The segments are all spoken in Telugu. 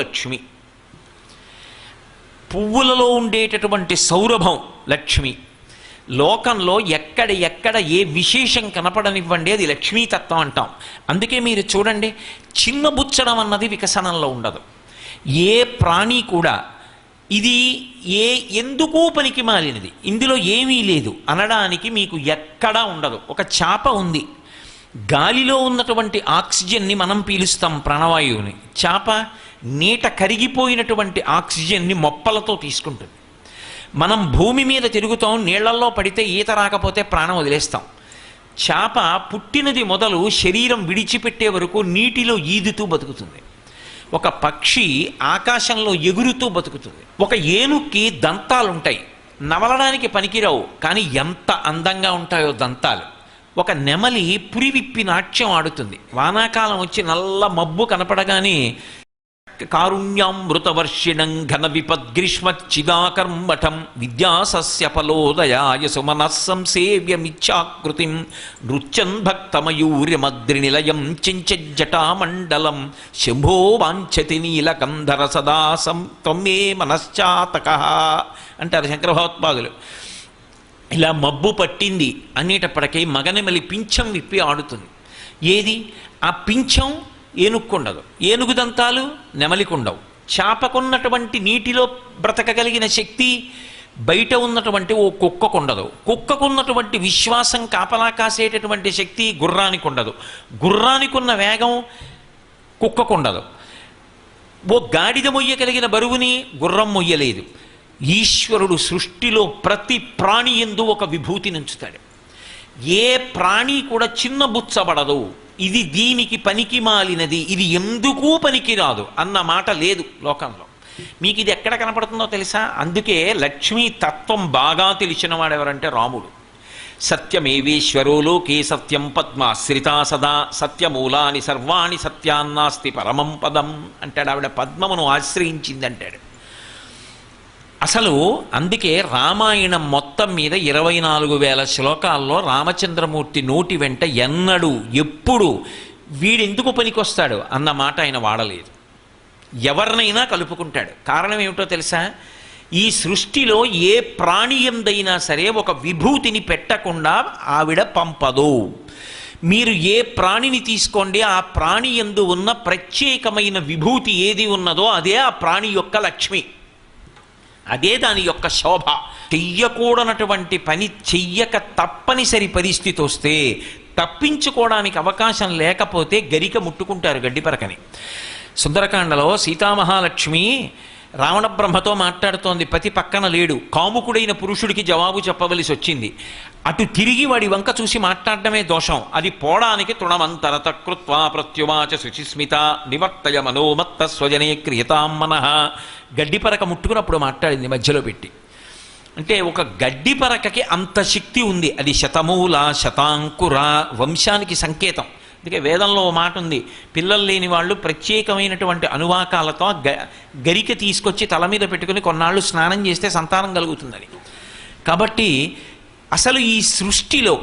లక్ష్మి పువ్వులలో ఉండేటటువంటి సౌరభం లక్ష్మి. లోకంలో ఎక్కడ ఎక్కడ ఏ విశేషం కనపడనివ్వండి అది లక్ష్మీతత్వం అంటాం. అందుకే మీరు చూడండి చిన్న బుచ్చడం అన్నది వికసనంలో ఉండదు. ఏ ప్రాణి కూడా ఇది ఏ ఎందుకు పనికి మాలినది. ఇందులో ఏమీ లేదు. అనడానికి మీకు ఎక్కడా ఉండదు. ఒక చాప ఉంది. గాలిలో ఉన్నటువంటి ఆక్సిజన్ని మనం పీలుస్తాం ప్రాణవాయువుని. చేప నీట కరిగిపోయినటువంటి ఆక్సిజన్ని మొప్పలతో తీసుకుంటుంది. మనం భూమి మీద తిరుగుతాం నీళ్ళల్లో పడితే ఈత రాకపోతే ప్రాణం వదిలేస్తాం. చేప పుట్టినది మొదలు శరీరం విడిచిపెట్టే వరకు నీటిలో ఈదుతూ బతుకుతుంది. ఒక పక్షి ఆకాశంలో ఎగురుతూ బతుకుతుంది. ఒక ఏనుక్కి దంతాలుంటాయి. నవలడానికి పనికిరావు కానీ ఎంత అందంగా ఉంటాయో దంతాలు. ఒక నెమలి పురివిప్పి నాట్యం ఆడుతుంది. వానాకాలం వచ్చి నల్ల మబ్బు కనపడగానే కారుణ్యామృతవర్షిణం ఘన విపద్గ్రీష్మచ్చిదాకర్మఠం విద్యాసస్య ఫలోదయాయ సుమనః సంసేవ్యమిచ్చాకృతిం నృత్యన్ భక్తమయూర్యమద్రినిలయం చించజ్జటామండలం శంభో వాంఛతి నీలకంధర సదాసం త్వమే మనశ్చాతక అంటారు శంకర భగవత్పాదులు ఇలా మబ్బు పట్టింది అనేటప్పటికీ మగనెమలి పింఛం విప్పి ఆడుతుంది. ఏది? ఆ పింఛం ఏనుక్కుండదు. ఏనుగు దంతాలు నెమలికుండవు. చాపకున్నటువంటి నీటిలో బ్రతకగలిగిన శక్తి బయట ఉన్నటువంటి ఓ కుక్కకుండదు. కుక్కకున్నటువంటి విశ్వాసం కాపలా కాసేటటువంటి శక్తి గుర్రానికి ఉండదు గుర్రానికున్న వేగం కుక్కకుండదు. ఓ గాడిద మొయ్యగలిగిన బరువుని గుర్రం మొయ్యలేదు. ఈశ్వరుడు సృష్టిలో ప్రతి ప్రాణి ఎందు ఒక విభూతి నుంచుతాడు ఏ ప్రాణి కూడా చిన్న బుచ్చబడదు. ఇది దీనికి పనికి మాలినది. ఇది ఎందుకు పనికిరాదు అన్న మాట లేదు లోకంలో. మీకు ఇది ఎక్కడ కనపడుతుందో తెలుసా? అందుకే లక్ష్మీ తత్వం బాగా తెలిసిన వాడెవరంటే రాముడు. సత్యమేవేశ్వరో లోకే సత్యం పద్మాశ్రితా సదా. సత్యమూలాని సర్వాణి సత్యాన్నాస్తి పరమం పదం అంటాడు. ఆవిడ పద్మమును ఆశ్రయించింది అంటాడు అసలు అందుకే రామాయణం మొత్తం మీద ఇరవై నాలుగు వేల శ్లోకాల్లో రామచంద్రమూర్తి నోటి వెంట ఎన్నడూ ఎప్పుడు వీడెందుకు పనికొస్తాడు అన్న మాట ఆయన వాడలేదు. ఎవరినైనా కలుపుకుంటాడు. కారణం ఏమిటో తెలుసా? ఈ సృష్టిలో ఏ ప్రాణి ఎందైనా సరే ఒక విభూతిని పెట్టకుండా ఆవిడ పంపదు. మీరు ఏ ప్రాణిని తీసుకోండి ఆ ప్రాణి ఎందు ఉన్న ప్రత్యేకమైన విభూతి ఏది ఉన్నదో అదే ఆ ప్రాణి యొక్క లక్ష్మి. అదే దాని యొక్క శోభ. చెయ్యకూడనటువంటి పని చెయ్యక తప్పనిసరి పరిస్థితి వస్తే తప్పించుకోవడానికి అవకాశం లేకపోతే గరిక ముట్టుకుంటారు గడ్డిపరకని సుందరకాండలో సీతామహాలక్ష్మి రావణ బ్రహ్మతో మాట్లాడుతోంది పతి పక్కన లేడు. కాముకుడైన పురుషుడికి జవాబు చెప్పవలసి వచ్చింది. అటు తిరిగి వాడి వంక చూసి మాట్లాడడమే దోషం. అది పోవడానికి తృణమంతరత కృత్వా ప్రత్యువాచ శుచిస్మిత నివర్తయ మనోమత్త స్వజనే క్రియతాం మనః. గడ్డిపరక ముట్టుకున్నప్పుడు మాట్లాడింది మధ్యలో పెట్టి. అంటే ఒక గడ్డిపరకకి అంత శక్తి ఉంది. అది శతమూల శతాంకుర వంశానికి సంకేతం. అందుకే వేదంలో ఓ మాట ఉంది. పిల్లలు లేని వాళ్ళు ప్రత్యేకమైనటువంటి అనువాకాలతో గ గరిక తీసుకొచ్చి తల మీద పెట్టుకుని కొన్నాళ్ళు స్నానం చేస్తే సంతానం కలుగుతుందని. కాబట్టి అసలు ఈ సృష్టిలో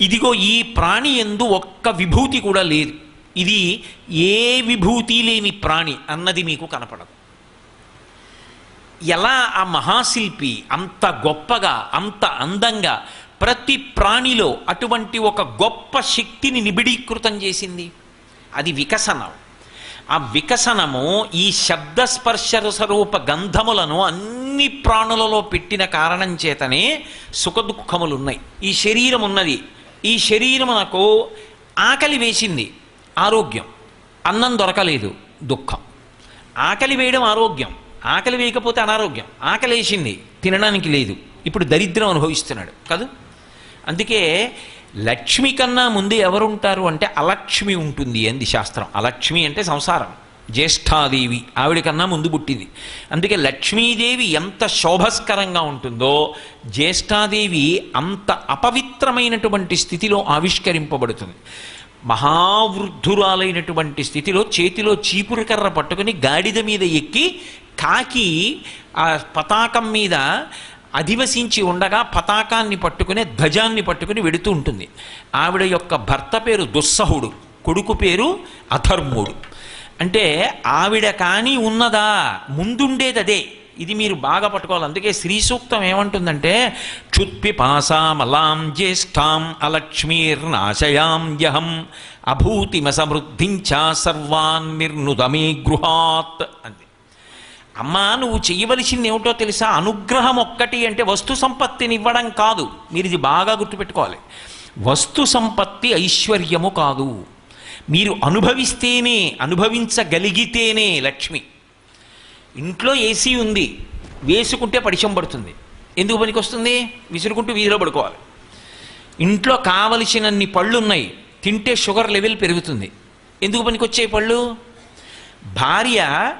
ఇదిగో ఈ ప్రాణి ఎందు ఒక్క విభూతి కూడా లేదు. ఇది ఏ విభూతి లేని ప్రాణి అన్నది మీకు కనపడదు. ఎలా ఆ మహాశిల్పి అంత గొప్పగా అంత అందంగా ప్రతి ప్రాణిలో అటువంటి ఒక గొప్ప శక్తిని నిబిడీకృతం చేసింది. అది వికసనం. ఆ వికసనము ఈ శబ్దస్పర్శ రసరూప గంధములను అన్ని ప్రాణులలో పెట్టిన కారణం చేతనే సుఖదుఖములు ఉన్నాయి. ఈ శరీరం ఉన్నది. ఈ శరీరమునకు ఆకలి వేసింది. ఆరోగ్యం. అన్నం దొరకలేదు. దుఃఖం. ఆకలి వేయడం ఆరోగ్యం. ఆకలి వేయకపోతే అనారోగ్యం. ఆకలి వేసింది తినడానికి లేదు. ఇప్పుడు దరిద్రం అనుభవిస్తున్నాడు. కాదు? అందుకే లక్ష్మి కన్నా ముందు ఎవరుంటారు అంటే అలక్ష్మి ఉంటుంది అంది శాస్త్రం. అలక్ష్మి అంటే సంసారం. జ్యేష్ఠాదేవి ఆవిడ కన్నా ముందు పుట్టింది. అందుకే లక్ష్మీదేవి ఎంత శోభస్కరంగా ఉంటుందో జ్యేష్ఠాదేవి అంత అపవిత్రమైనటువంటి స్థితిలో ఆవిష్కరింపబడుతుంది. మహావృద్ధురాలైనటువంటి స్థితిలో చేతిలో చీపురు కర్ర పట్టుకుని గాడిద మీద ఎక్కి కాకి ఆ పతాకం మీద అధివసించి ఉండగా పతాకాన్ని పట్టుకునే ధ్వజాన్ని పట్టుకుని వెడుతూ ఉంటుంది. ఆవిడ యొక్క భర్త పేరు దుస్సహుడు కొడుకు పేరు అధర్ముడు. అంటే ఆవిడ కానీ ఉన్నదా ముందుండేది అదే. ఇది మీరు బాగా పట్టుకోవాలి. అందుకే శ్రీ సూక్తం ఏమంటుందంటే క్షుత్పిపాసామలాం జ్యేష్ఠాం అలక్ష్మీర్నాశయాం యహం అభూతిమ సమృద్ధించా సర్వాన్ నిర్నుదమే గృహాత్ అంది. అమ్మా నువ్వు చేయవలసింది ఏమిటో తెలుసా? అనుగ్రహం ఒక్కటి అంటే వస్తు సంపత్తిని ఇవ్వడం కాదు. మీరు ఇది బాగా గుర్తుపెట్టుకోవాలి. వస్తు సంపత్తి ఐశ్వర్యము కాదు. మీరు అనుభవిస్తేనే అనుభవించగలిగితేనే లక్ష్మి. ఇంట్లో ఏసీ ఉంది. వేసుకుంటే పడిచం పడుతుంది. ఎందుకు పనికి వస్తుంది విసురుకుంటూ వీధిలో పడుకోవాలి. ఇంట్లో కావలసినన్ని పళ్ళు ఉన్నాయి తింటే షుగర్ లెవెల్ పెరుగుతుంది. ఎందుకు పనికి వచ్చే పళ్ళు? భార్య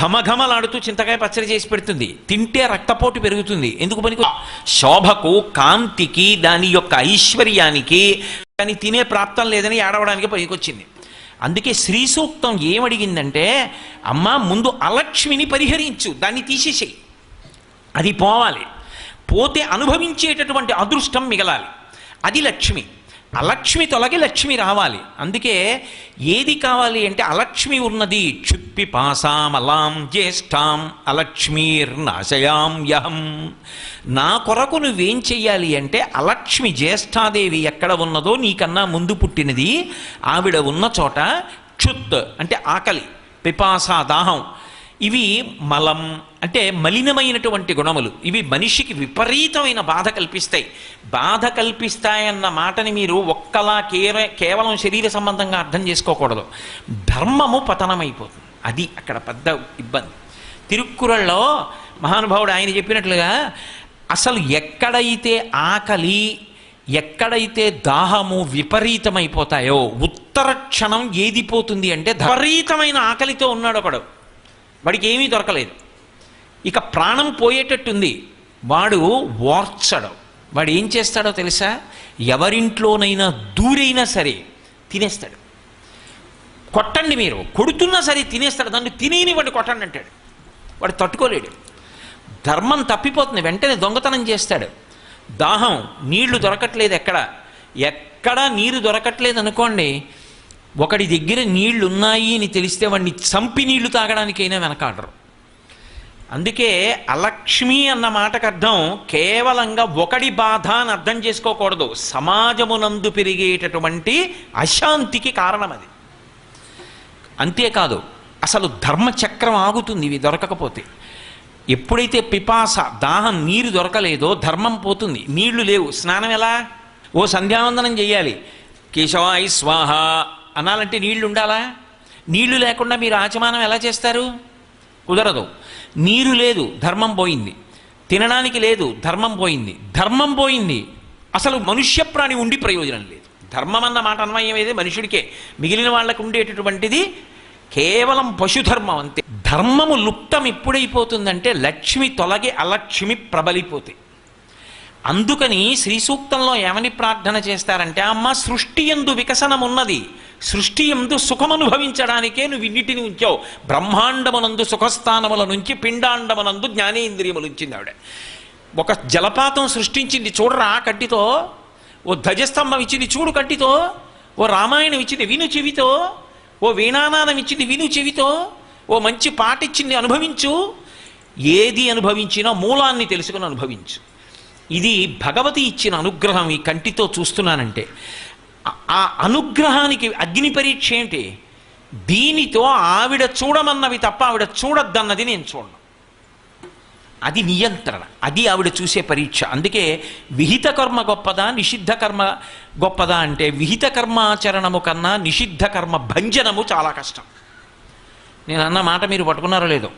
ఘమఘమలాడుతూ చింతకాయ పచ్చడి చేసి పెడుతుంది. తింటే రక్తపోటు పెరుగుతుంది. ఎందుకు పనికి శోభకు కాంతికి దాని యొక్క ఐశ్వర్యానికి కానీ తినే ప్రాప్తం లేదని ఏడవడానికి పనికొచ్చింది. అందుకే శ్రీ సూక్తం ఏమడిగిందంటే అమ్మ ముందు అలక్ష్మిని పరిహరించు దాన్ని తీసేసేయి. అది పోవాలి. పోతే అనుభవించేటటువంటి అదృష్టం మిగలాలి. అది లక్ష్మి. అలక్ష్మి తొలగి లక్ష్మి రావాలి. అందుకే ఏది కావాలి అంటే అలక్ష్మి ఉన్నది. క్షుత్పి పాసామలాం జ్యేష్ఠాం అలక్ష్మీర్నాశయాం యహం. నా కొరకు నువ్వేం చెయ్యాలి అంటే అలక్ష్మి జ్యేష్ఠాదేవి ఎక్కడ ఉన్నదో నీకన్నా ముందు పుట్టినది ఆవిడ ఉన్న చోట క్షుత్ అంటే ఆకలి పిపాసా దాహం ఇవి మలం అంటే మలినమైనటువంటి గుణములు. ఇవి మనిషికి విపరీతమైన బాధ కల్పిస్తాయి. బాధ కల్పిస్తాయన్న మాటని మీరు ఒక్కలా కేర కేవలం శరీర సంబంధంగా అర్థం చేసుకోకూడదు. ధర్మము పతనమైపోతుంది. అది అక్కడ పెద్ద ఇబ్బంది. తిరుక్కురళ్ళలో మహానుభావుడు ఆయన చెప్పినట్లుగా అసలు ఎక్కడైతే ఆకలి ఎక్కడైతే దాహము విపరీతమైపోతాయో ఉత్తర క్షణం ఏది పోతుంది అంటే విపరీతమైన ఆకలితో ఉన్నాడు ఒకడు వాడికి ఏమీ దొరకలేదు. ఇక ప్రాణం పోయేటట్టుంది. వాడు ఓర్చడం వాడు ఏం చేస్తాడో తెలుసా? ఎవరింట్లోనైనా దూరైనా సరే తినేస్తాడు. కొట్టండి మీరు. కొడుతున్నా సరే తినేస్తాడు. దాన్ని తినేని వాడు కొట్టండి అంటాడు. వాడు తట్టుకోలేడు. ధర్మం తప్పిపోతుంది. వెంటనే దొంగతనం చేస్తాడు. దాహం నీళ్ళు దొరకట్లేదు ఎక్కడ? ఎక్కడా నీరు దొరకట్లేదు అనుకోండి ఒకడి దగ్గర నీళ్ళున్నాయి అని తెలిస్తే వాడిని చంపి నీళ్ళు తాగడానికైనా వెనకాడరు. అందుకే అలక్ష్మి అన్న మాటకు అర్థం కేవలంగా ఒకడి బాధ అని అర్థం చేసుకోకూడదు. సమాజమునందు పెరిగేటటువంటి అశాంతికి కారణం అది. అంతేకాదు అసలు ధర్మచక్రం ఆగుతుంది ఇవి దొరకకపోతే. ఎప్పుడైతే పిపాస దాహం నీరు దొరకలేదో ధర్మం పోతుంది నీళ్ళు లేవు. స్నానం ఎలా? ఓ సంధ్యావందనం చేయాలి కేశవాయి స్వాహ. అనాలంటే నీళ్ళు ఉండాలా నీళ్ళు లేకుండా మీరు ఆచమానం ఎలా చేస్తారు? కుదరదు. నీరు లేదు ధర్మం పోయింది. తినడానికి లేదు ధర్మం పోయింది. ధర్మం పోయింది. అసలు మనుష్య ప్రాణి ఉండి ప్రయోజనం లేదు. ధర్మం అన్న మాట అన్వయం ఏది? మనుషుడికే. మిగిలిన వాళ్ళకు ఉండేటటువంటిది కేవలం పశుధర్మం అంతే. ధర్మము లుప్తం ఎప్పుడైపోతుందంటే లక్ష్మి తొలగి అలక్ష్మి ప్రబలిపోతే. అందుకని శ్రీ సూక్తంలో ఏమని ప్రార్థన చేస్తారంటే అమ్మ సృష్టి ఎందు వికసనం ఉన్నది సృష్టి ఎందు సుఖమనుభవించడానికే నువ్వు ఇన్నిటిని ఉంచావు. బ్రహ్మాండమనందు సుఖస్థానముల నుంచి పిండాండమనందు జ్ఞానేంద్రియములు ఉంచింది ఆవిడ. ఒక జలపాతం సృష్టించింది చూడరా కట్టితో ఓ ధ్వజస్తంభం ఇచ్చింది చూడు కట్టితో ఓ రామాయణం ఇచ్చింది విను చెవితో? ఓ వీణానాదం ఇచ్చింది విను చెవితో? ఓ మంచి పాట ఇచ్చింది అనుభవించు. ఏది అనుభవించినా మూలాన్ని తెలుసుకుని అనుభవించు. ఇది భగవతి ఇచ్చిన అనుగ్రహం ఈ కంటితో చూస్తున్నానంటే. ఆ- అనుగ్రహానికి అగ్ని పరీక్ష ఏంటి? దీనితో ఆవిడ చూడమన్నవి తప్ప ఆవిడ చూడద్దన్నది నేను చూడను. అది నియంత్రణ. అది ఆవిడ చూసే పరీక్ష. అందుకే విహిత కర్మ గొప్పదా నిషిద్ధ కర్మ గొప్పదా అంటే విహిత కర్మాచరణము కన్నా నిషిద్ధ కర్మ భంజనము చాలా కష్టం. నేను అన్న మాట మీరు పట్టుకున్నారో లేదో.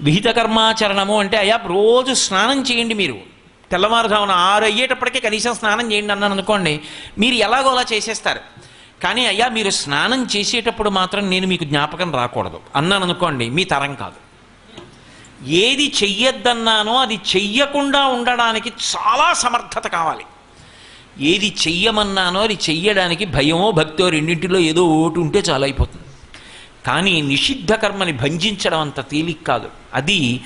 విహిత కర్మాచరణము అంటే అయ్యా రోజు స్నానం చేయండి మీరు. తెల్లవారుజామున ఆరు అయ్యేటప్పటికే కనీసం స్నానం చేయండి అన్నాను అనుకోండి మీరు ఎలాగో అలా చేసేస్తారు. కానీ అయ్యా మీరు స్నానం చేసేటప్పుడు మాత్రం నేను మీకు జ్ఞాపకం రాకూడదు అన్నాను అనుకోండి మీ తరం కాదు. ఏది చెయ్యొద్దన్నానో అది చెయ్యకుండా ఉండడానికి చాలా సమర్థత కావాలి. ఏది చెయ్యమన్నానో అది చెయ్యడానికి భయమో భక్తో రెండింటిలో ఏదో ఓటు ఉంటే చాలా అయిపోతుంది కానీ నిషిద్ధ కర్మని భంజించడం అంత తేలిక కాదు. అది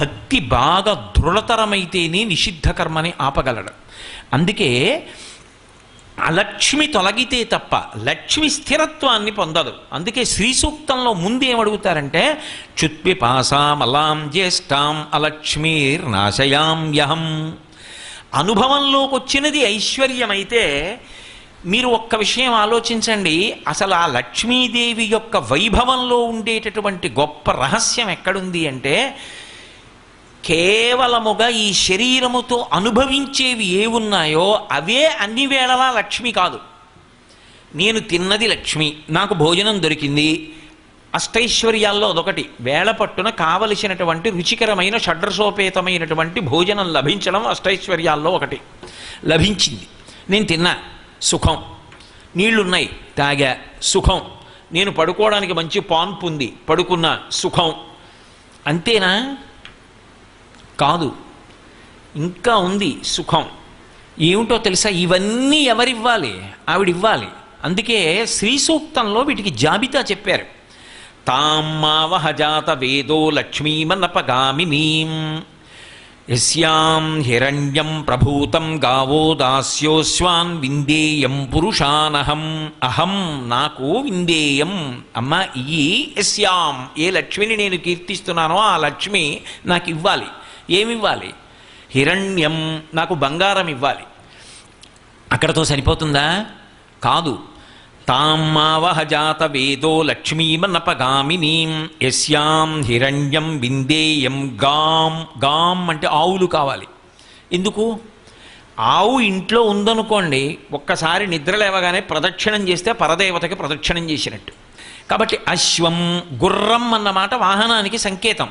భక్తి బాగా దృఢతరమైతేనే నిషిద్ధ కర్మని ఆపగలడు. అందుకే అలక్ష్మి తొలగితే తప్ప లక్ష్మి స్థిరత్వాన్ని పొందదు. అందుకే శ్రీ సూక్తంలో ముందు ఏమడుగుతారంటే చుత్పిపాసామలాం జ్యేష్టాం అలక్ష్మీర్నాశయాం యహం అనుభవంలోకి వచ్చినది ఐశ్వర్యమైతే మీరు ఒక్క విషయం ఆలోచించండి. అసలు ఆ లక్ష్మీదేవి యొక్క వైభవంలో ఉండేటటువంటి గొప్ప రహస్యం ఎక్కడుంది అంటే కేవలముగా ఈ శరీరముతో అనుభవించేవి ఏ ఉన్నాయో అవే అన్ని వేళలా లక్ష్మి కాదు. నేను తిన్నది లక్ష్మి నాకు భోజనం దొరికింది. అష్టైశ్వర్యాల్లో అదొకటి. వేళ పట్టున కావలసినటువంటి రుచికరమైన షడ్రసోపేతమైనటువంటి భోజనం లభించడం అష్టైశ్వర్యాల్లో ఒకటి. లభించింది. నేను తిన్నా. సుఖం. నీళ్ళున్నాయి తాగా. సుఖం. నేను పడుకోవడానికి మంచి పాన్పు ఉంది పడుకున్న సుఖం. అంతేనా? కాదు. ఇంకా ఉంది సుఖం. ఏమిటో తెలుసా? ఇవన్నీ ఎవరివ్వాలి? ఆవిడివ్వాలి. అందుకే శ్రీ సూక్తంలో వీటికి జాబితా చెప్పారు. తామ్మావహజాత వేదో లక్ష్మీమనపగామినీం యస్యాం హిరణ్యం ప్రభూతం గావో దాస్యోస్వాన్ విందేయం పురుషానహం అహం నాకు విందేయం అమ్మ ఈ యస్యాం ఏ లక్ష్మిని నేను కీర్తిస్తున్నానో ఆ లక్ష్మి నాకు ఇవ్వాలి। ఏమివ్వాలి? హిరణ్యం నాకు బంగారం ఇవ్వాలి। అక్కడతో సరిపోతుందా? కాదు। తామ్మావహజాత వేదో లక్ష్మీమనపగామినీం యస్యాం హిరణ్యం విందేయం గాం. గాం అంటే ఆవులు కావాలి. ఎందుకు? ఆవు ఇంట్లో ఉందనుకోండి ఒక్కసారి నిద్ర లేవగానే ప్రదక్షిణం చేస్తే పరదేవతకి ప్రదక్షిణం చేసినట్టు. కాబట్టి అశ్వం గుర్రం అన్నమాట వాహనానికి సంకేతం.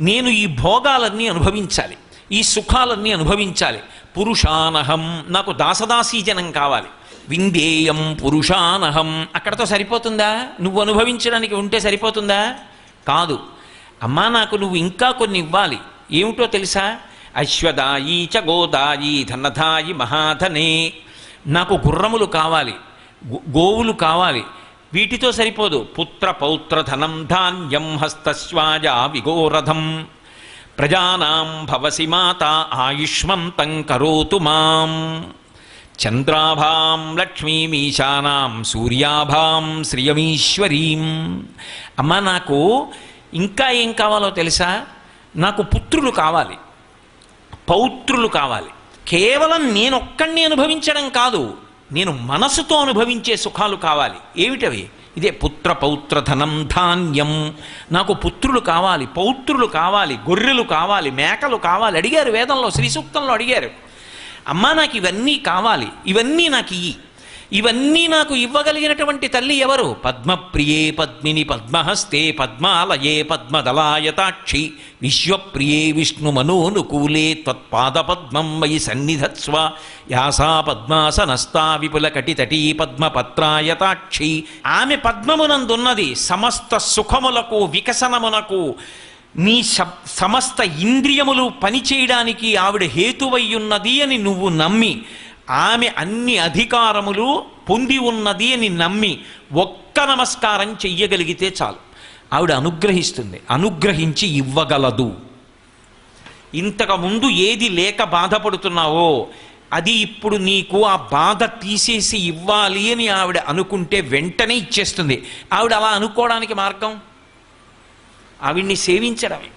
నేను ఈ భోగాలన్నీ అనుభవించాలి. ఈ సుఖాలన్నీ అనుభవించాలి. పురుషానహం నాకు దాసదాసీజనం కావాలి. విందేయం పురుషానహం. అక్కడతో సరిపోతుందా? నువ్వు అనుభవించడానికి ఉంటే సరిపోతుందా? కాదు. అమ్మా నాకు నువ్వు ఇంకా కొన్ని ఇవ్వాలి. ఏమిటో తెలుసా? అశ్వదాయి చ గోదాయి ధనధాయి మహాధనే. నాకు గుర్రములు కావాలి. గోవులు కావాలి. వీటితో సరిపోదు. పుత్ర పౌత్ర ధనం ధాన్యం హస్తశ్వాజ విగోరథం ప్రజానాం భవసి మాత ఆయుష్మంతం కరోతు మాం. చంద్రాభాం లక్ష్మీమీశానాం సూర్యాభాం శ్రియమీశ్వరీం. అమ్మ నాకు ఇంకా ఏం కావాలో తెలుసా? నాకు పుత్రులు కావాలి. పౌత్రులు కావాలి. కేవలం నేనొక్కడిని అనుభవించడం కాదు నేను మనసుతో అనుభవించే సుఖాలు కావాలి. ఏమిటవి? ఇదే పుత్ర పౌత్ర ధనం ధాన్యం. నాకు పుత్రులు కావాలి పౌత్రులు కావాలి గొర్రెలు కావాలి మేకలు కావాలి. అడిగారు వేదంలో శ్రీ సూక్తంలో అడిగారు. అమ్మా నాకు ఇవన్నీ కావాలి. ఇవన్నీ నాకు ఇయ్యి. ఇవన్నీ నాకు ఇవ్వగలిగినటువంటి తల్లి ఎవరు? పద్మప్రియే పద్మిని పద్మహస్తే పద్మాలయే పద్మదలాయతాక్షి. విశ్వప్రియే విష్ణుమనోనుకూలే త్వత్పాదపద్మం మయి సన్నిధత్స్వ. యాసా పద్మాసనస్తా విపుల కటితటీ పద్మపత్రాయతాక్షి. ఆమె పద్మమునందున్నది సమస్త సుఖములకు వికసనమునకు నీ సమస్త ఇంద్రియములు పనిచేయడానికి ఆవిడ హేతువయ్యున్నది అని నువ్వు నమ్మి ఆమె అన్ని అధికారములు పొంది ఉన్నది అని నమ్మి ఒక్క నమస్కారం చెయ్యగలిగితే చాలు. ఆవిడ అనుగ్రహిస్తుంది అనుగ్రహించి ఇవ్వగలదు. ఇంతకు ముందు ఏది లేక బాధపడుతున్నావో అది ఇప్పుడు నీకు ఆ బాధ తీసేసి ఇవ్వాలి అని ఆవిడ అనుకుంటే వెంటనే ఇచ్చేస్తుంది. ఆవిడ అలా అనుకోవడానికి మార్గం? ఆవిడ్ని సేవించడమే.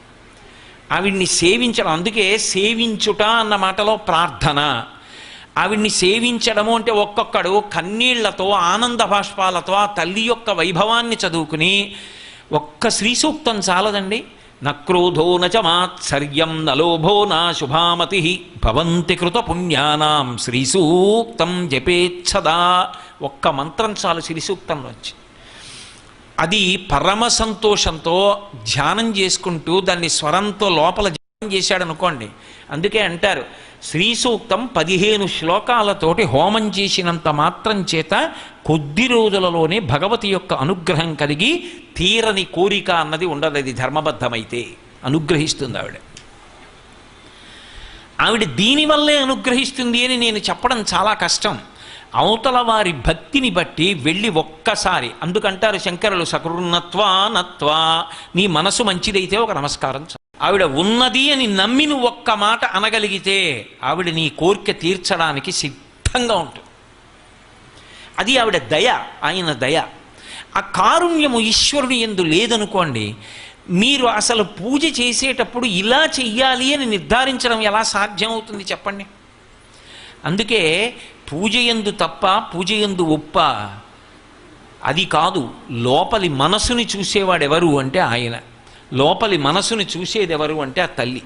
ఆవిడ్ని సేవించడం అందుకే సేవించుట అన్న మాటలో ప్రార్థన. ఆవిడ్ని సేవించడము అంటే ఒక్కొక్కడు కన్నీళ్ళతో ఆనంద బాష్పాలతో ఆ తల్లి యొక్క వైభవాన్ని చదువుకుని ఒక్క శ్రీ సూక్తం చాలదండి. నక్రోధో నచ మాత్సర్యం నలోభో నా శుభామతి భవంతి కృత పుణ్యానాం శ్రీ సూక్తం జపేచ్ఛదా. ఒక్క మంత్రం చాలు శ్రీ సూక్తంలోంచి. అది పరమ సంతోషంతో ధ్యానం చేసుకుంటూ దాన్ని స్వరంతో లోపల ధ్యానం చేశాడు అనుకోండి అందుకే అంటారు శ్రీ సూక్తం పదిహేను శ్లోకాలతోటి హోమం చేసినంత మాత్రం చేత కొద్ది రోజులలోనే భగవతి యొక్క అనుగ్రహం కలిగి తీరని కోరిక అన్నది ఉండదు అది ధర్మబద్ధమైతే అనుగ్రహిస్తుంది ఆవిడ. ఆవిడ దీనివల్లే అనుగ్రహిస్తుంది అని నేను చెప్పడం చాలా కష్టం. అవతల వారి భక్తిని బట్టి వెళ్ళి ఒక్కసారి. అందుకంటారు శంకరులు సకృన్నత్వా నత్వా నీ మనసు మంచిదైతే ఒక నమస్కారం ఆవిడ ఉన్నది అని నమ్మి నువ్వు ఒక్క మాట అనగలిగితే ఆవిడ నీ కోరిక తీర్చడానికి సిద్ధంగా ఉంటుంది. అది ఆవిడ దయ ఆయన దయ. ఆ కారుణ్యము ఈశ్వరుని ఎందు లేదనుకోండి మీరు అసలు పూజ చేసేటప్పుడు ఇలా చెయ్యాలి అని నిర్ధారించడం ఎలా సాధ్యమవుతుంది చెప్పండి? అందుకే పూజ ఎందు తప్ప పూజ ఎందు ఒప్ప అది కాదు. లోపలి మనసుని చూసేవాడెవరు అంటే ఆయన. లోపలి మనసుని చూసేదెవరు అంటే ఆ తల్లి.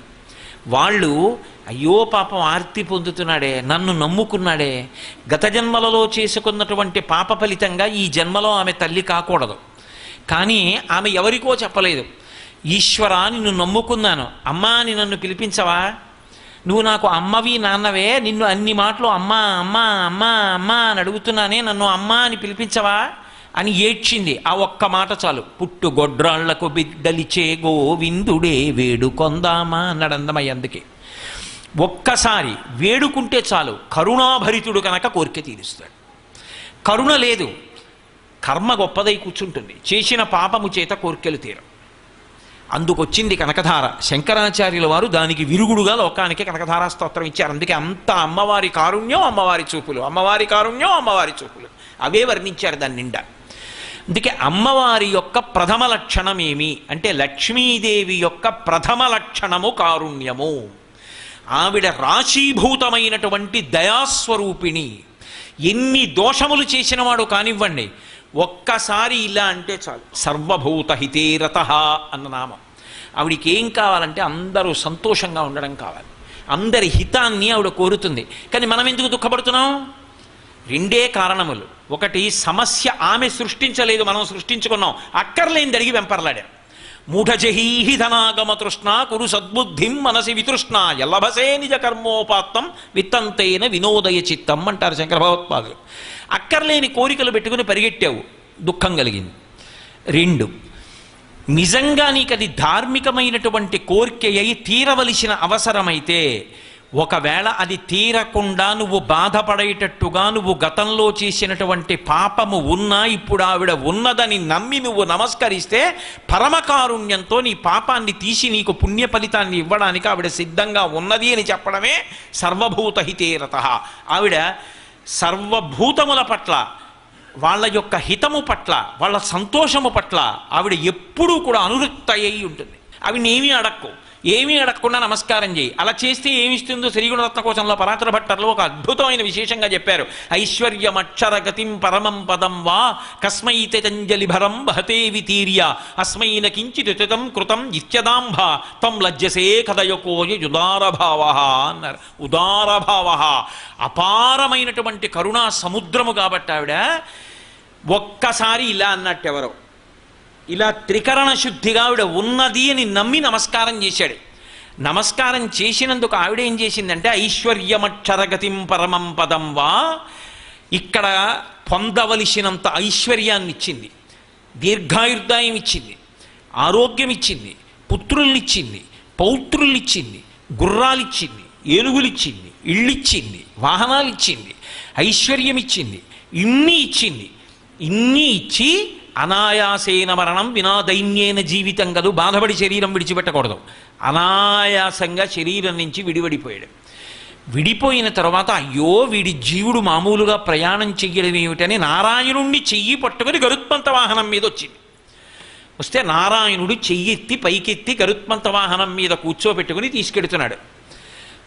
వాళ్ళు అయ్యో పాపం ఆర్తి పొందుతున్నాడే నన్ను నమ్ముకున్నాడే. గత జన్మలలో చేసుకున్నటువంటి పాప ఫలితంగా ఈ జన్మలో ఆమె తల్లి కాకూడదు. కానీ ఆమె ఎవరికో చెప్పలేదు. ఈశ్వరా నిన్ను నమ్ముకున్నాను. అమ్మా అని నన్ను పిలిపించవా? నువ్వు నాకు అమ్మవి నాన్నవే నిన్ను అన్ని మాటలు అమ్మా అమ్మా అమ్మా అమ్మా అని అడుగుతున్నానే నన్ను అమ్మా అని పిలిపించవా అని ఏడ్చింది. ఆ ఒక్క మాట చాలు. పుట్టు గొడ్రాళ్ళకు బిడ్డలిచే గోవిందుడే వేడుకొందామా అన్నాడు అందమయ్య అందుకే. ఒక్కసారి వేడుకుంటే చాలు. కరుణాభరితుడు కనుక కోరిక తీరుస్తాడు. కరుణ లేదు. కర్మ గొప్పదై కూర్చుంటుంది. చేసిన పాపము చేత కోరికలు తీరం అందుకొచ్చింది కనకధార. శంకరాచార్యుల వారు దానికి విరుగుడుగా లోకానికి కనకధార స్తోత్రం ఇచ్చారు. అందుకే అంత అమ్మవారి కారుణ్యం అమ్మవారి చూపులు. అమ్మవారి కారుణ్యం అమ్మవారి చూపులు. అవే వర్ణించారు దాని నిండా. అందుకే అమ్మవారి యొక్క ప్రథమ లక్షణం ఏమి అంటే లక్ష్మీదేవి యొక్క ప్రథమ లక్షణము కారుణ్యము. ఆవిడ రాశీభూతమైనటువంటి దయాస్వరూపిణి. ఎన్ని దోషములు చేసినవాడు కానివ్వండి. ఒక్కసారి ఇలా అంటే చాలు. సర్వభూత హితేరత అన్న నామం. ఆవిడికి ఏం కావాలంటే అందరూ సంతోషంగా ఉండడం కావాలి. అందరి హితాన్ని ఆవిడ కోరుతుంది. కానీ మనం ఎందుకు దుఃఖపడుతున్నాం? రెండే కారణములు. ఒకటి సమస్య ఆమె సృష్టించలేదు మనం సృష్టించుకున్నాం. అక్కర్లేని అడిగి వెంపర్లాడాం. మూఢజహీహి ధనాగమ తృష్ణ కురు సద్బుద్ధిం మనసి వితృష్ణ ఎల్లభసే నిజ కర్మోపాత్తం విత్తంతైన వినోదయ చిత్తం అంటారు శంకర భగవత్పాదులు. అక్కర్లేని కోరికలు పెట్టుకుని పరిగెట్టావు. దుఃఖం కలిగింది. రెండు నిజంగా నీకు అది ధార్మికమైనటువంటి కోరిక అయి తీరవలసిన అవసరమైతే ఒకవేళ అది తీరకుండా నువ్వు బాధపడేటట్టుగా నువ్వు గతంలో చేసినటువంటి పాపము ఉన్నా ఇప్పుడు ఆవిడ ఉన్నదని నమ్మి నువ్వు నమస్కరిస్తే పరమకారుణ్యంతో నీ పాపాన్ని తీసి నీకు పుణ్య ఫలితాన్ని ఇవ్వడానికి ఆవిడ సిద్ధంగా ఉన్నది అని చెప్పడమే సర్వభూత హితేరత ఆవిడ సర్వభూతముల పట్ల వాళ్ళ యొక్క హితము పట్ల వాళ్ళ సంతోషము పట్ల ఆవిడ ఎప్పుడూ కూడా అనురక్త అయి ఉంటుంది. అవి నేమీ అడక్కు. ఏమీ అడగకుండా నమస్కారం చేయి. అలా చేస్తే ఏమిస్తుందో శ్రీగుణరత్న కోశంలో పరాత్ర భట్టర్లో ఒక అద్భుతమైన విశేషంగా చెప్పారు. ఐశ్వర్యమక్షరగతిం పరమం పదం వా కస్మై తెజంజలి భరం బహతే వితీర్య. అస్మైన కించితుతం కృతం ఇత్యదాంభ. తం లజ్జసే కదయకోయ ఉదారభావ అన్నారు. ఉదారభావ. అపారమైనటువంటి కరుణా సముద్రము కాబట్టి ఆవిడ ఒక్కసారి ఇలా అన్నట్టు ఎవరో ఇలా త్రికరణ శుద్ధిగా ఆవిడ ఉన్నది అని నమ్మి నమస్కారం చేశాడు. నమస్కారం చేసినందుకు ఆవిడ ఏం చేసిందంటే ఐశ్వర్యమక్షరగతిం పరమం పదం వా ఇక్కడ పొందవలసినంత ఐశ్వర్యాన్ని ఇచ్చింది దీర్ఘాయుర్దాయం ఇచ్చింది ఆరోగ్యం ఇచ్చింది పుత్రుల్నిచ్చింది. పౌత్రుల్నిచ్చింది. గుర్రాలిచ్చింది. ఏనుగులిచ్చింది. ఇళ్ళిచ్చింది. వాహనాలు ఇచ్చింది ఐశ్వర్యం ఇచ్చింది ఇన్ని ఇచ్చింది ఇన్ని ఇచ్చి అనాయాసేన మరణం వినా దైన్యేన జీవితం కదూ. బాధపడి శరీరం విడిచిపెట్టకూడదు. అనాయాసంగా శరీరం నుంచి విడివడిపోయాడు. విడిపోయిన తర్వాత అయ్యో వీడి జీవుడు మామూలుగా ప్రయాణం చెయ్యడం ఏమిటని నారాయణుణ్ణి చెయ్యి పట్టుకుని గరుత్మంత వాహనం మీద వచ్చింది. వస్తే నారాయణుడు చెయ్యెత్తి పైకెత్తి గరుత్మంత వాహనం మీద కూర్చోబెట్టుకుని తీసుకెడుతున్నాడు.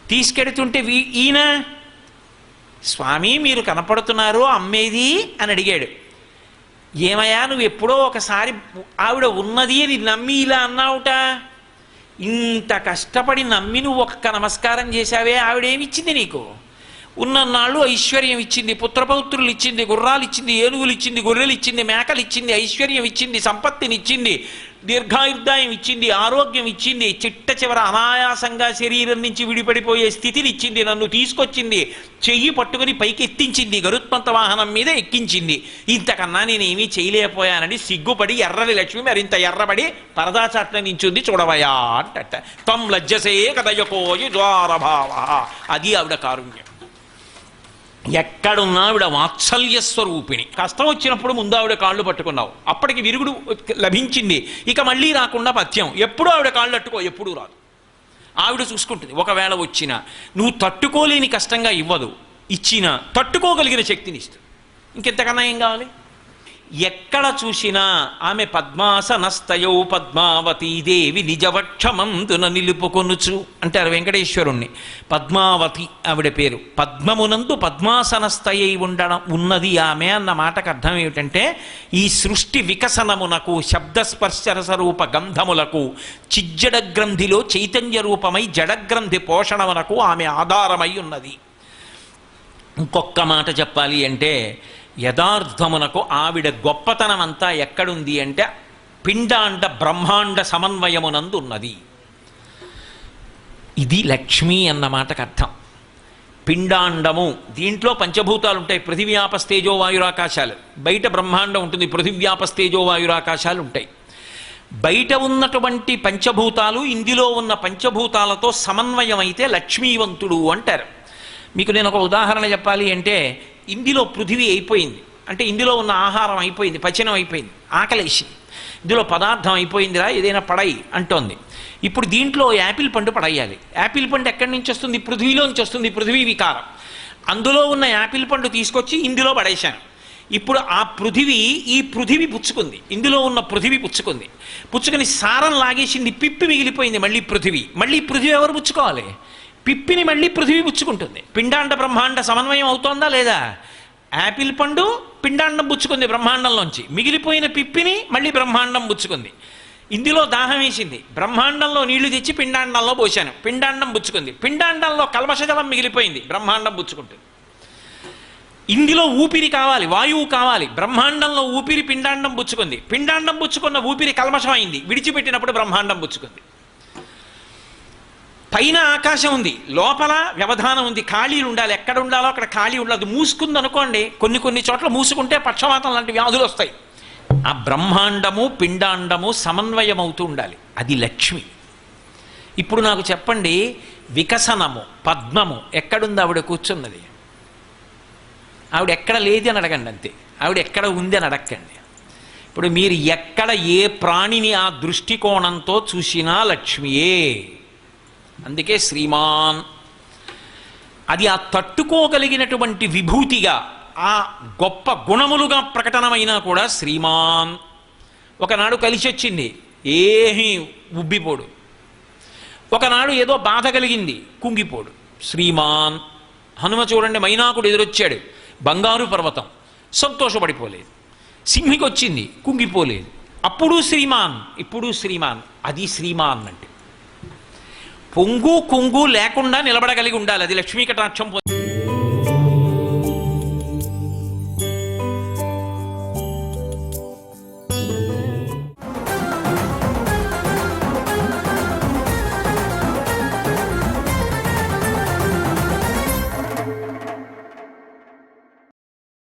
తీసుకెడుతుంటే వీ ఈయన స్వామి మీరు కనపడుతున్నారు అమ్మేది? అని అడిగాడు. ఏమయ్యా నువ్వు ఎప్పుడో ఒకసారి ఆవిడ ఉన్నది అని నమ్మి ఇలా అన్నావుట? ఇంత కష్టపడి నమ్మి నువ్వు ఒక్క నమస్కారం చేశావే ఆవిడేమిచ్చింది నీకు? ఉన్నన్నాళ్ళు ఐశ్వర్యం ఇచ్చింది పుత్రపౌత్రులు ఇచ్చింది గుర్రాలు ఇచ్చింది ఏనుగులు ఇచ్చింది గొర్రెలు ఇచ్చింది మేకలు ఇచ్చింది ఐశ్వర్యం ఇచ్చింది సంపత్తిని ఇచ్చింది దీర్ఘాయుర్దాయం ఇచ్చింది ఆరోగ్యం ఇచ్చింది చిట్ట చివర అనాయాసంగా శరీరం నుంచి విడిపడిపోయే స్థితిని ఇచ్చింది నన్ను తీసుకొచ్చింది చెయ్యి పట్టుకుని పైకి ఎత్తించింది గరుత్మంత వాహనం మీద ఎక్కించింది. ఇంతకన్నా నేనేమీ చేయలేకపోయానని సిగ్గుపడి ఎర్రని లక్ష్మి మరింత ఎర్రబడి పరదాచాట్ల నించుంది చూడవయా అంట తం లజ్జసే కదయకోయి ద్వారభావ అది ఆవిడ కారుణ్యం. ఎక్కడున్నా ఆవిడ వాత్సల్య స్వరూపిణి. కష్టం వచ్చినప్పుడు ముందు ఆవిడ కాళ్ళు పట్టుకున్నావు. అప్పటికి విరుగుడు లభించింది. ఇక మళ్ళీ రాకుండా పథ్యం. ఎప్పుడు ఆవిడ కాళ్ళు అట్టుకో ఎప్పుడూ రాదు. ఆవిడ చూసుకుంటుంది. ఒకవేళ వచ్చినా నువ్వు తట్టుకోలేని కష్టంగా ఇవ్వదు. ఇచ్చినా తట్టుకోగలిగిన శక్తిని ఇస్తుంది ఇంకెంతకన్నా ఏం కావాలి? ఎక్కడ చూసినా ఆమె పద్మాసనస్తయౌ పద్మావతీ దేవి నిజవక్షమందున నిలుపుకొనుచు అంటారు వెంకటేశ్వరుణ్ణి. పద్మావతి ఆవిడ పేరు. పద్మమునందు పద్మాసనస్తయై ఉండడం ఉన్నది ఆమె అన్న మాటకు అర్థం ఏమిటంటే ఈ సృష్టి వికసనమునకు శబ్దస్పర్శరసరూప గంధములకు చిజ్జడ గ్రంథిలో చైతన్య రూపమై జడగ్రంథి పోషణమునకు ఆమె ఆధారమై ఉన్నది. ఇంకొక్క మాట చెప్పాలి అంటే యథార్థమునకు ఆవిడ గొప్పతనం అంతా ఎక్కడుంది అంటే పిండాండ బ్రహ్మాండ సమన్వయమునందు ఉన్నది ఇది లక్ష్మి అన్న మాటకు అర్థం. పిండాండము దీంట్లో పంచభూతాలు ఉంటాయి పృథివ్యాపస్తేజో వాయురాకాశాలు. బయట బ్రహ్మాండం ఉంటుంది పృథివ్యాపస్తేజో వాయురాకాశాలు ఉంటాయి బయట ఉన్నటువంటి పంచభూతాలు ఇందులో ఉన్న పంచభూతాలతో సమన్వయమైతే లక్ష్మీవంతుడు అంటారు. మీకు నేను ఒక ఉదాహరణ చెప్పాలి అంటే ఇందులో పృథివీ అయిపోయింది. అంటే ఇందులో ఉన్న ఆహారం అయిపోయింది పచనం అయిపోయింది ఆకలేసి ఇందులో పదార్థం అయిపోయిందిరా ఏదైనా పడై అంటోంది. ఇప్పుడు దీంట్లో యాపిల్ పండు పడేయాలి. యాపిల్ పండు ఎక్కడి నుంచి వస్తుంది? పృథ్వీలోంచి వస్తుంది పృథ్వీ వికారం. అందులో ఉన్న యాపిల్ పండు తీసుకొచ్చి ఇందులో పడేశాను. ఇప్పుడు ఆ పృథివీ ఈ పృథివీ పుచ్చుకుంది. ఇందులో ఉన్న పృథివీ పుచ్చుకుంది. పుచ్చుకుని సారం లాగేసింది పిప్పి మిగిలిపోయింది మళ్ళీ పృథివీ. మళ్ళీ పృథివీ ఎవరు పుచ్చుకోవాలి? పిప్పిని మళ్ళీ పృథివీ పుచ్చుకుంటుంది. పిండాండ బ్రహ్మాండ సమన్వయం అవుతోందా లేదా? యాపిల్ పండు పిండాండం పుచ్చుకుంది బ్రహ్మాండంలోంచి. మిగిలిపోయిన పిప్పిని మళ్ళీ బ్రహ్మాండం పుచ్చుకుంది. ఇందులో దాహం వేసింది. బ్రహ్మాండంలో నీళ్ళు తెచ్చి పిండాండంలో పోశాను. పిండాండం పుచ్చుకుంది. పిండాండంలో కల్మషజలం మిగిలిపోయింది. బ్రహ్మాండం పుచ్చుకుంటుంది. ఇందులో ఊపిరి కావాలి వాయువు కావాలి. బ్రహ్మాండంలో ఊపిరి పిండాండం పుచ్చుకుంది. పిండాండం పుచ్చుకున్న ఊపిరి కల్మషం అయింది విడిచిపెట్టినప్పుడు బ్రహ్మాండం పుచ్చుకుంది. పైన ఆకాశం ఉంది లోపల వ్యవధానం ఉంది ఖాళీలు ఉండాలి ఎక్కడ ఉండాలో అక్కడ ఖాళీ ఉండదు. మూసుకుంది అనుకోండి కొన్ని కొన్ని చోట్ల మూసుకుంటే పక్షవాతం లాంటి వ్యాధులు వస్తాయి. ఆ బ్రహ్మాండము పిండాండము సమన్వయం అవుతూ ఉండాలి. అది లక్ష్మి. ఇప్పుడు నాకు చెప్పండి వికసనము పద్మము ఎక్కడుంది ఆవిడ కూర్చున్నది? ఆవిడ ఎక్కడ లేదు అని అడగండి అంతే. ఆవిడ ఎక్కడ ఉంది అని అడగండి. ఇప్పుడు మీరు ఎక్కడ ఏ ప్రాణిని ఆ దృష్టికోణంతో చూసినా లక్ష్మియే. అందుకే శ్రీమాన్. అది ఆ తట్టుకోగలిగినటువంటి విభూతిగా ఆ గొప్ప గుణములుగా ప్రకటనమైనా కూడా శ్రీమాన్. ఒకనాడు కలిసి వచ్చింది ఏమీ ఉబ్బిపోడు. ఒకనాడు ఏదో బాధ కలిగింది కుంగిపోడు. శ్రీమాన్ హనుమ చూడండి మైనాకుడు ఎదురొచ్చాడు బంగారు పర్వతం సంతోషపడిపోలేదు. సింహికి వచ్చింది కుంగిపోలేదు. అప్పుడు శ్రీమాన్ ఇప్పుడు శ్రీమాన్ అది శ్రీమాన్ అంటే. పొంగు కొంగు లేకుండా నిలబడగలిగి ఉండాలి. అది లక్ష్మీ కటాక్షం